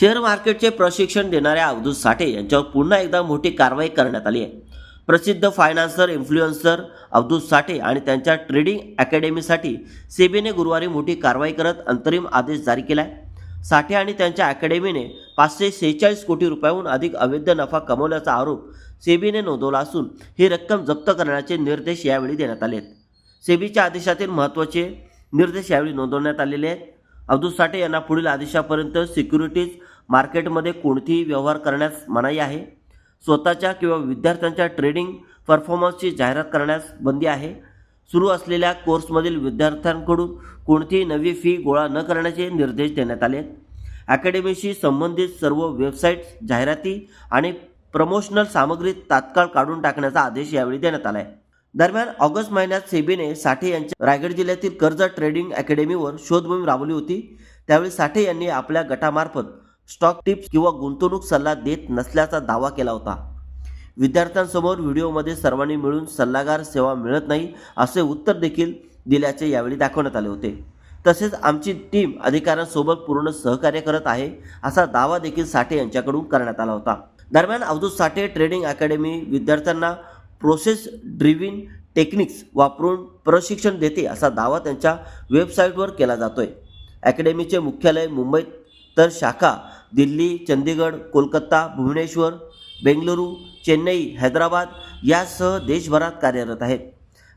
Share मार्केटचे प्रशिक्षण देणाऱ्या अवधूत साठे यांच्यावर पुन्हा एकदा मोठी कारवाई करण्यात आली आहे. प्रसिद्ध फायनान्सर इन्फ्लुएन्सर अवधूत साठे आणि त्यांच्या ट्रेडिंग अकॅडमीसाठी सेबीने गुरुवारी मोठी कारवाई करत अंतरिम आदेश जारी केला आहे साठे आणि त्यांच्या अकॅडमीने पाचशे सेहेचाळीस कोटी रुपयाहून अधिक अवैध नफा कमवल्याचा आरोप सेबीने नोंदवला असून ही रक्कम जप्त करण्याचे निर्देश यावेळी देण्यात आले आहेत. सेबीच्या आदेशातील महत्त्वाचे निर्देश यावेळी नोंदवण्यात आलेले आहेत. अब्दुल साठे यांना पुढील आदेशापर्यंत सिक्युरिटीज मार्केटमध्ये कोणतीही व्यवहार करण्यास मनाई आहे. स्वतःच्या किंवा विद्यार्थ्यांच्या ट्रेडिंग परफॉर्मन्सची जाहिरात करण्यास बंदी आहे. सुरू असलेल्या कोर्समधील विद्यार्थ्यांकडून कोणतीही नवी फी गोळा न करण्याचे निर्देश देण्यात आले. आहेत अकॅडमीशी संबंधित सर्व वेबसाईट्स जाहिराती आणि प्रमोशनल सामग्री तात्काळ काढून टाकण्याचा आदेश यावेळी देण्यात आला आहे दरम्यान ऑगस्ट महिन्यात सेबीने साठे यांच्या रायगड जिल्ह्यातील कर्ज ट्रेडिंग अकॅडमीवर शोधमोहीम राबवली होती. त्यावेळी साठे यांनी आपल्या गटामार्फत स्टॉक टिप्स किंवा गुंतवणूक सल्ला देत नसल्याचा दावा केला होता. विद्यार्थ्यांसमोर व्हिडिओमध्ये सर्वांनी मिळून सल्लागार सेवा मिळत नाही असे उत्तर देखील दिल्याचे यावेळी दाखवण्यात आले होते. तसेच आमची टीम अधिकाऱ्यांसोबत पूर्ण सहकार्य करत आहे असा दावा देखील साठे यांच्याकडून करण्यात आला होता. दरम्यान अवधूत साठे ट्रेडिंग अकॅडमी विद्यार्थ्यांना प्रोसेस ड्रिव्हिन टेक्निक्स वापरून प्रशिक्षण देते असा दावा त्यांच्या वेबसाईटवर केला जातोय. अकॅडमीचे मुख्यालय मुंबईत तर शाखा दिल्ली चंदीगड कोलकाता भुवनेश्वर बेंगलुरू चेन्नई हैदराबाद यासह देशभरात कार्यरत आहेत.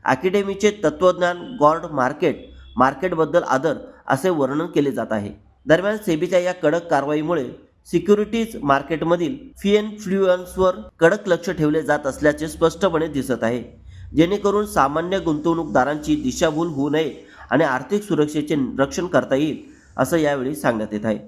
अकॅडमीचे तत्त्वज्ञान गॉड मार्केट मार्केटबद्दल आदर असे वर्णन केले जात आहे. दरम्यान सेबीच्या या कडक कारवाईमुळे सिक्युरिटीज मार्केटमधील फिएनफ्लुअन्सवर कडक लक्ष ठेवले जात असल्याचे स्पष्टपणे दिसत आहे. जेणेकरून सामान्य गुंतवणूकदारांची दिशाभूल होऊ नये आणि आर्थिक सुरक्षेचे रक्षण करता येईल असं यावेळी सांगण्यात येत आहे.